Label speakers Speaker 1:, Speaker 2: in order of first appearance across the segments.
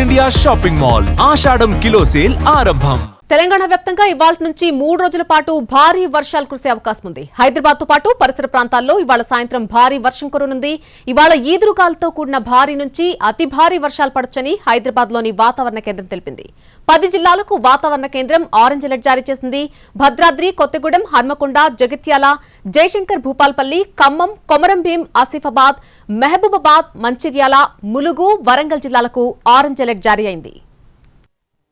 Speaker 1: India shopping mall Ashadham kilo sale ఆరంభం
Speaker 2: తెలంగాణ వ్యాప్తంగా ఇవాళ నుంచి మూడు రోజుల పాటు భారీ వర్షాలు కురిసే అవకాశం ఉంది. హైదరాబాద్తో పాటు పరిసర ప్రాంతాల్లో ఇవాళ సాయంత్రం భారీ వర్షం కురనుంది. ఇవాళ ఈదురుగాలతో కూడిన భారీ నుంచి అతి భారీ వర్షాలు పడొచ్చని హైదరాబాద్లోని వాతావరణ కేంద్రం తెలిపింది. పది జిల్లాలకు వాతావరణ కేంద్రం ఆరెంజ్ అలర్ట్ జారీ చేసింది. భద్రాద్రి కొత్తగూడెం హన్మకొండ జగిత్యాల జయశంకర్ భూపాల్పల్లి ఖమ్మం కొమరంభీం ఆసిఫాబాద్ మహబూబాబాద్ మంచిర్యాల ములుగు వరంగల్ జిల్లాలకు ఆరెంజ్ అలర్ట్ జారీ అయింది.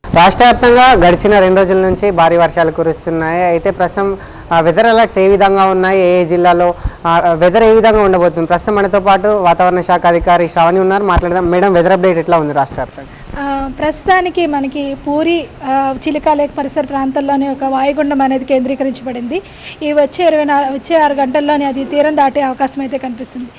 Speaker 3: రాష్ట్ర వ్యాప్తంగా గడిచిన రెండు రోజుల నుంచి భారీ వర్షాలు కురుస్తున్నాయి. అయితే ప్రస్తుతం వెదర్ అలర్ట్స్ ఏ విధంగా ఉన్నాయి? ఏ జిల్లాలో వెదర్ ఏ విధంగా ఉండబోతుంది? ప్రస్తుతం మనతో పాటు వాతావరణ శాఖ అధికారి శ్రావణి ఉన్నారు. మాట్లాడదాం. మేడం వెదర్ అప్డేట్ ఎట్లా ఉంది రాష్ట్ర వ్యాప్తంగా
Speaker 4: ప్రస్తుతానికి మనకి పూరి చిలిక చిలికా లేక్ పరిసర ప్రాంతాల్లోని ఒక వాయుగుండం అనేది కేంద్రీకరించబడింది. ఈ వచ్చే ఇరవై నాలుగు వచ్చే ఆరు గంటల్లోని అది తీరం దాటే అవకాశం అయితే కనిపిస్తుంది.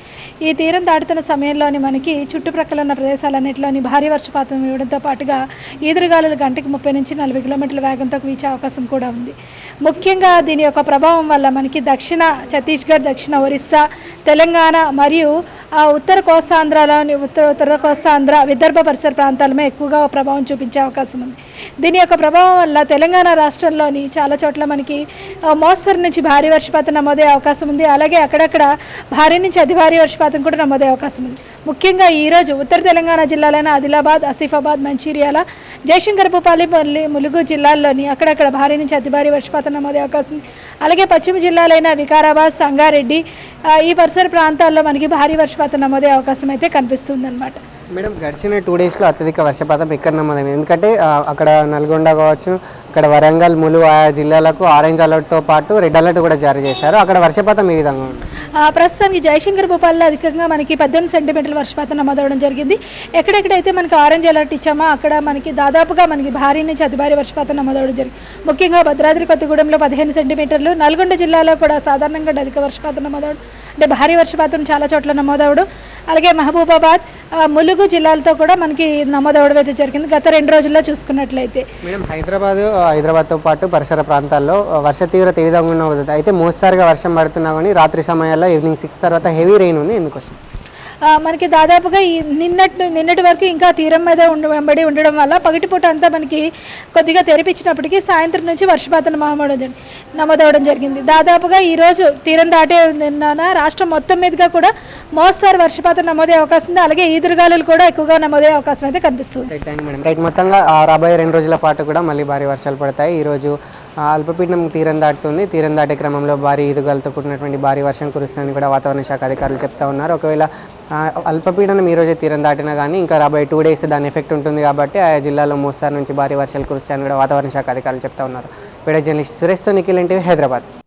Speaker 4: ఈ తీరం దాటుతున్న సమయంలోని మనకి చుట్టుప్రక్కల ఉన్న ప్రదేశాలన్నింటిలోని భారీ వర్షపాతం ఇవ్వడంతో పాటుగా ఈదురుగాలులు గంటకు ముప్పై నుంచి నలభై కిలోమీటర్ల వేగంతో వీచే అవకాశం కూడా ఉంది. ముఖ్యంగా దీని యొక్క ప్రభావం వల్ల మనకి దక్షిణ ఛత్తీస్గఢ్ దక్షిణ ఒరిస్సా తెలంగాణ మరియు ఉత్తర కోస్తాంధ్రలోని ఉత్తర ఉత్తర కోస్తాంధ్ర విదర్భ పరిసర ప్రాంతాలమే ఎక్కువగా ప్రభావం చూపించే అవకాశం ఉంది. దీని యొక్క ప్రభావం వల్ల తెలంగాణ రాష్ట్రంలోని చాలా చోట్ల మనకి మోస్తరు నుంచి భారీ వర్షపాతం నమోదే అవకాశం ఉంది. అలాగే అక్కడక్కడ భారీ నుంచి అతి భారీ వర్షపాతం కూడా నమోదే అవకాశం ఉంది. ముఖ్యంగా ఈరోజు ఉత్తర తెలంగాణ జిల్లాలైన ఆదిలాబాద్ ఆసిఫాబాద్ మంచిర్యాల జయశంకర్ భూపాలిపల్లి ములుగు జిల్లాల్లోని అక్కడక్కడ భారీ నుంచి అతి భారీ వర్షపాతం నమోదే అవకాశం ఉంది. అలాగే పశ్చిమ జిల్లాలైన వికారాబాద్ సంగారెడ్డి ఈ పరిసర ప్రాంతాల్లో మనకి భారీ వర్షపాతం నమోదే అవకాశం అయితే కనిపిస్తుంది అనమాట
Speaker 3: మేడం గడిచిన టూ డేస్లో అత్యధిక వర్షపాతం ఎక్కడ నమ్మదం ఎందుకంటే అక్కడ నల్గొండ కావచ్చు అక్కడ వరంగల్ ములు ఆయా జిల్లాలకు ఆరెంజ్ అలర్ట్తో పాటు రెడ్ అలర్ట్ కూడా జారీ చేశారు. అక్కడ వర్షపాతం ఈ విధంగా
Speaker 4: ప్రస్తుతం ఈ జయశంకర్ భూపాల్లో అధికంగా మనకి పద్దెనిమిది సెంటీమీటర్ల వర్షపాతం నమోదవడం జరిగింది. ఎక్కడెక్కడైతే మనకి ఆరెంజ్ అలర్ట్ ఇచ్చామో అక్కడ మనకి దాదాపుగా మనకి భారీ నుంచి అతి భారీ వర్షపాతం నమోదవడం జరిగింది. ముఖ్యంగా భద్రాద్రి కొత్తగూడెంలో పదిహేను సెంటీమీటర్లు నల్గొండ జిల్లాలో కూడా సాధారణంగా అధిక వర్షపాతం నమోదవడం అంటే భారీ వర్షపాతం చాలా చోట్ల నమోదవడం అలాగే మహబూబాబాద్ ములుగు జిల్లాలతో కూడా మనకి నమోదవడం అయితే జరిగింది. గత రెండు రోజుల్లో చూసుకున్నట్లయితే.
Speaker 3: మేడం హైదరాబాద్ హైదరాబాద్తో పాటు పరిసర ప్రాంతాల్లో వర్ష తీవ్రత ఏ విధంగా ఉండబోతుంది అయితే మోస్తారుగా వర్షం పడుతున్నా కానీ రాత్రి సమయాల్లో ఈవినింగ్ సిక్స్ తర్వాత హెవీ రెయిన్ ఉంది. ఎందుకోసం?
Speaker 4: మనకి దాదాపుగా ఈ నిన్నటి నిన్నటి వరకు ఇంకా తీరం మీద ఉండ వెంబడి ఉండడం వల్ల పగటిపూట అంతా మనకి కొద్దిగా తెరిపించినప్పటికీ సాయంత్రం నుంచి వర్షపాతం నమోదవడం జరిగింది నమోదవడం జరిగింది. దాదాపుగా ఈరోజు తీరం దాటే నిన్న రాష్ట్రం మొత్తం మీదుగా కూడా మోస్తారు వర్షపాతం నమోదే అవకాశం ఉంది. అలాగే ఈదురుగాలులు కూడా ఎక్కువగా నమోదే అవకాశం అయితే కనిపిస్తుంది.
Speaker 3: రైట్ మేడం రైట్ మొత్తంగా రాబోయే రెండు రోజుల పాటు కూడా మళ్ళీ భారీ వర్షాలు పడతాయి. ఈరోజు అల్పపీడనం తీరం దాటుతుంది. తీరం దాటే క్రమంలో భారీ ఈదుగాలతో కూడినటువంటి భారీ వర్షం కురుస్తుందని కూడా వాతావరణ శాఖ అధికారులు చెప్తా ఉన్నారు. ఒకవేళ అల్పపీడనం ఈ రోజే తీరం దాటినా కానీ ఇంకా రాబోయే టూ డేస్ దాని ఎఫెక్ట్ ఉంటుంది కాబట్టి ఆయా జిల్లాలో మోస్తారు నుంచి భారీ వర్షాలు కురుస్తాయని కూడా వాతావరణ శాఖ అధికారులు చెప్తా ఉన్నారు. వీడియో జర్నలిస్ట్ సురేష్తో నిఖిల్ ఎన్టీవీ హైదరాబాద్.